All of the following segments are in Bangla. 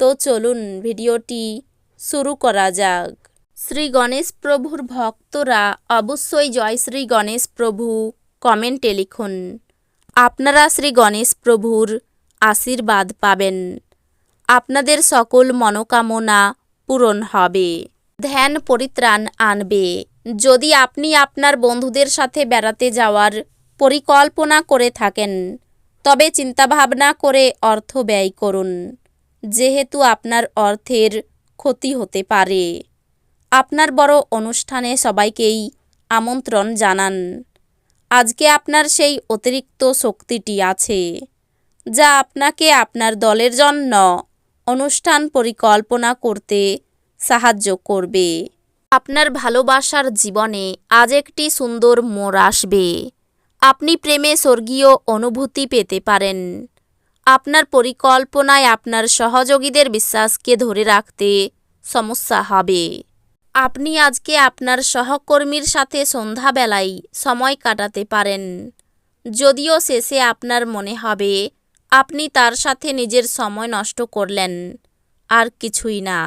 তো চলুন ভিডিওটি শুরু করা যাক। শ্রী গণেশ প্রভুর ভক্তরা অবশ্যই জয় শ্রী গণেশ প্রভু কমেন্টে লিখুন। আপনারা শ্রী গণেশ প্রভুর আশীর্বাদ পাবেন। আপনাদের সকল মনোকামনা পূরণ হবে। ধ্যান পরিত্রাণ আনবে। যদি আপনি আপনার বন্ধুদের সাথে বেড়াতে যাওয়ার পরিকল্পনা করে থাকেন, তবে চিন্তাভাবনা করে অর্থ ব্যয় করুন। যেহেতু আপনার অর্থের ক্ষতি হতে পারে। আপনার বড় অনুষ্ঠানে সবাইকেই আমন্ত্রণ জানান। আজকে আপনার সেই অতিরিক্ত শক্তিটি আছে, যা আপনাকে আপনার দলের জন্য অনুষ্ঠান পরিকল্পনা করতে সাহায্য করবে। আপনার ভালোবাসার জীবনে আজ একটি সুন্দর মোড় আসবে। আপনি প্রেমে স্বর্গীয় অনুভূতি পেতে পারেন। আপনার পরিকল্পনায় আপনার সহযোগীদের বিশ্বাসকে ধরে রাখতে সমস্যা হবে। আপনি আজকে আপনার সহকর্মীর সাথে সন্ধ্যাবেলায় সময় কাটাতে পারেন। যদিও শেষে আপনার মনে হবে, আপনি তার সাথে নিজের সময় নষ্ট করলেন। আর কিছুই না।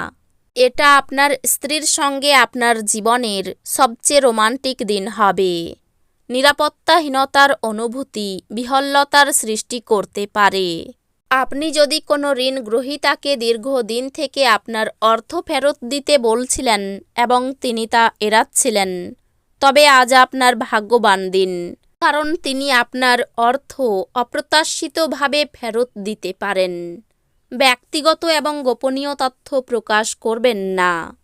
এটা আপনার স্ত্রীর সঙ্গে আপনার জীবনের সবচেয়ে রোমান্টিক দিন হবে। নিরাপত্তাহীনতার অনুভূতি বিহল্লতার সৃষ্টি করতে পারে। আপনি যদি কোনো ঋণ গ্রহীতাকে দীর্ঘদিন থেকে আপনার অর্থ ফেরত দিতে বলছিলেন এবং তিনি তা এড়াচ্ছিলেন, তবে আজ আপনার ভাগ্যবান দিন। কারণ তিনি আপনার অর্থ অপ্রত্যাশিতভাবে ফেরত দিতে পারেন। ব্যক্তিগত এবং গোপনীয় তথ্য প্রকাশ করবেন না।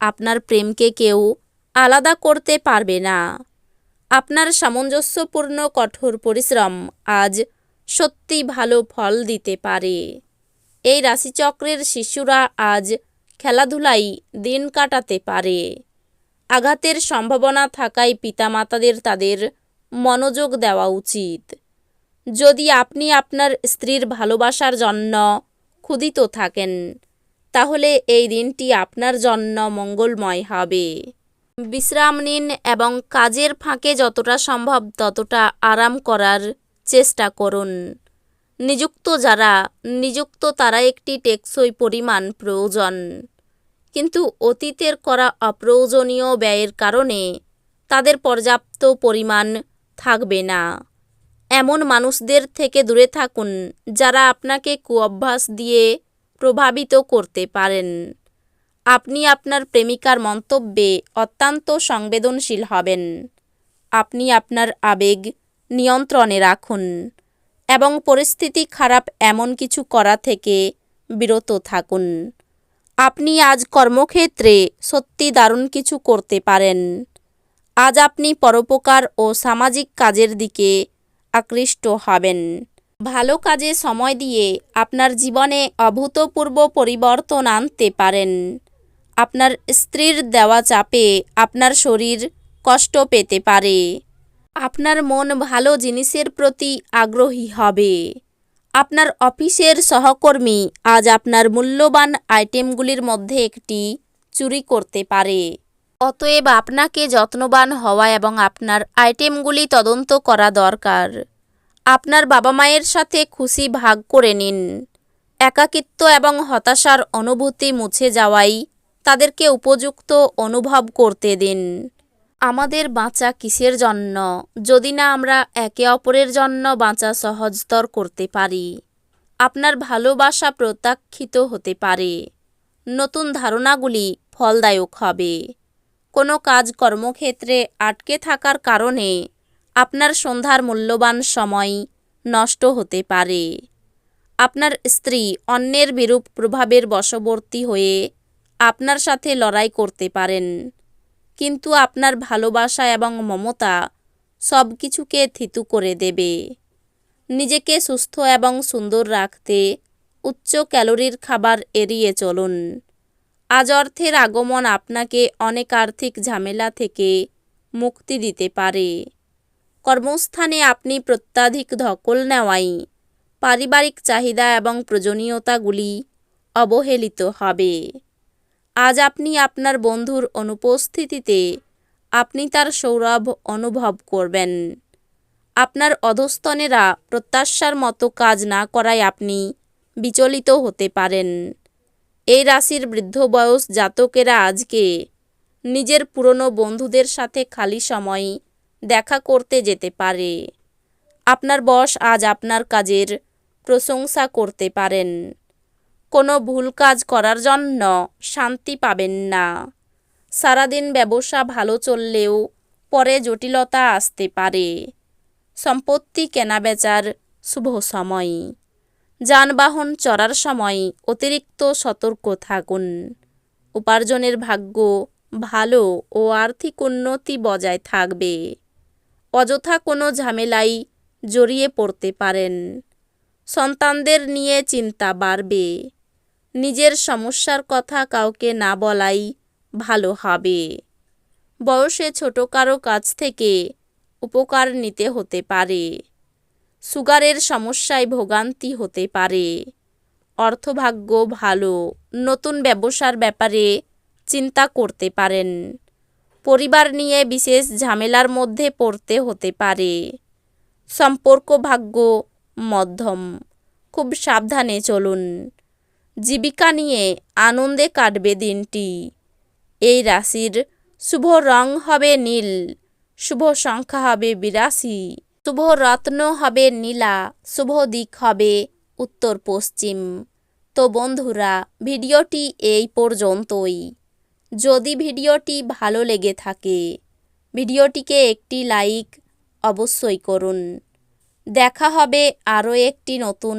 আপনার প্রেমকে কেউ আলাদা করতে পারবে না। আপনার সামঞ্জস্যপূর্ণ কঠোর পরিশ্রম আজ সত্যি ভালো ফল দিতে পারে। এই রাশিচক্রের শিশুরা আজ খেলাধুলায় দিন কাটাতে পারে। আঘাতের সম্ভাবনা থাকায় পিতামাতাদের তাদের মনোযোগ দেওয়া উচিত। যদি আপনি আপনার স্ত্রীর ভালোবাসার জন্য ক্ষুদিত থাকেন, তাহলে এই দিনটি আপনার জন্য মঙ্গলময় হবে। বিশ্রাম নিন এবং কাজের ফাঁকে যতটা সম্ভব ততটা আরাম করার চেষ্টা করুন। নিযুক্ত যারা, নিযুক্ত তারা একটি টেকসই পরিমাণ প্রয়োজন। কিন্তু অতীতের করা অপ্রয়োজনীয় ব্যয়ের কারণে তাদের পর্যাপ্ত পরিমাণ থাকবে না। এমন মানুষদের থেকে দূরে থাকুন যারা আপনাকে কুঅভ্যাস দিয়ে প্রভাবিত করতে পারেন। আপনি আপনার প্রেমিকার মন্তব্যে অত্যন্ত সংবেদনশীল হবেন। আপনি আপনার আবেগ নিয়ন্ত্রণে রাখুন এবং পরিস্থিতি খারাপ এমন কিছু করা থেকে বিরত থাকুন। আপনি আজ কর্মক্ষেত্রে সত্যি দারুণ কিছু করতে পারেন। আজ আপনি পরোপকার ও সামাজিক কাজের দিকে আকৃষ্ট হবেন। ভালো কাজে সময় দিয়ে আপনার জীবনে অভূতপূর্ব পরিবর্তন আনতে পারেন। আপনার স্ত্রীর দেওয়া চাপে আপনার শরীর কষ্ট পেতে পারে। আপনার মন ভালো জিনিসের প্রতি আগ্রহী হবে। আপনার অফিসের সহকর্মী আজ আপনার মূল্যবান আইটেমগুলির মধ্যে একটি চুরি করতে পারে। অতএব আপনাকে যত্নবান হওয়া এবং আপনার আইটেমগুলি তদন্ত করা দরকার। আপনার বাবা মায়ের সাথে খুশি ভাগ করে নিন। একাকিত্ব এবং হতাশার অনুভূতি মুছে যাওয়াই তাদেরকে উপযুক্ত অনুভব করতে দিন। আমাদের বাঁচা কিসের জন্য? যদি না আমরা একে অপরের জন্য বাঁচা সহজতর করতে পারি, আপনার ভালোবাসা প্রত্যাখ্যিত হতে পারে। নতুন ধারণাগুলি ফলদায়ক হবে। কোনো কাজ কর্মক্ষেত্রে আটকে থাকার কারণে আপনার সন্ধ্যার মূল্যবান সময় নষ্ট হতে পারে। আপনার স্ত্রী অন্যের বিরূপ প্রভাবের বশবর্তী হয়ে আপনার সাথে লড়াই করতে পারেন। কিন্তু আপনার ভালোবাসা এবং মমতা সব কিছুকে থিতু করে দেবে। নিজেকে সুস্থ এবং সুন্দর রাখতে উচ্চ ক্যালোরির খাবার এড়িয়ে চলুন। আজ অর্থের আগমন আপনাকে অনেক আর্থিক ঝামেলা থেকে মুক্তি দিতে পারে। কর্মস্থানে আপনি প্রত্যাধিক ধকল নেওয়াই পারিবারিক চাহিদা এবং প্রয়োজনীয়তাগুলি অবহেলিত হবে। আজ আপনি আপনার বন্ধুর অনুপস্থিতিতে আপনি তার সৌরভ অনুভব করবেন। আপনার অধস্তনেরা প্রত্যাশার মতো কাজ না করায় আপনি বিচলিত হতে পারেন। এই রাশির বৃদ্ধ বয়স জাতকেরা আজকে নিজের পুরনো বন্ধুদের সাথে খালি সময় দেখা করতে যেতে পারে। আপনার বস আজ আপনার কাজের প্রশংসা করতে পারেন। কোনো ভুল কাজ করার জন্য শান্তি পাবেন না। সারাদিন ব্যবসা ভালো চললেও পরে জটিলতা আসতে পারে। সম্পত্তি কেনাবেচার শুভ সময়। যানবাহন চড়ার সময় অতিরিক্ত সতর্ক থাকুন। উপার্জনের ভাগ্য ভালো ও আর্থিক উন্নতি বজায় থাকবে। অযথা কোনো ঝামেলাই জড়িয়ে পড়তে পারেন। সন্তানদের নিয়ে চিন্তা বাড়বে। নিজের সমস্যার কথা কাউকে না বলাই ভালো হবে। বয়সে ছোট কারও কাছ থেকে উপকার নিতে হতে পারে। সুগারের সমস্যায় ভোগান্তি হতে পারে। অর্থভাগ্য ভালো, নতুন ব্যবসার ব্যাপারে চিন্তা করতে পারেন। পরিবার নিয়ে বিশেষ ঝামেলার মধ্যে পড়তে হতে পারে। সম্পর্ক ভাগ্য মধ্যম, খুব সাবধানে চলুন। জীবিকা নিয়ে আনন্দে কাটবে দিনটি। এই রাশির শুভ রং হবে নীল, শুভ সংখ্যা হবে বিরাশি, শুভ রত্ন হবে নীলা, শুভ দিক হবে উত্তর পশ্চিম তো বন্ধুরা, ভিডিওটি এই পর্যন্তই। যদি ভিডিওটি ভালো লেগে থাকে, ভিডিওটিকে একটি লাইক অবশ্যই করুন। দেখা হবে আরও একটি নতুন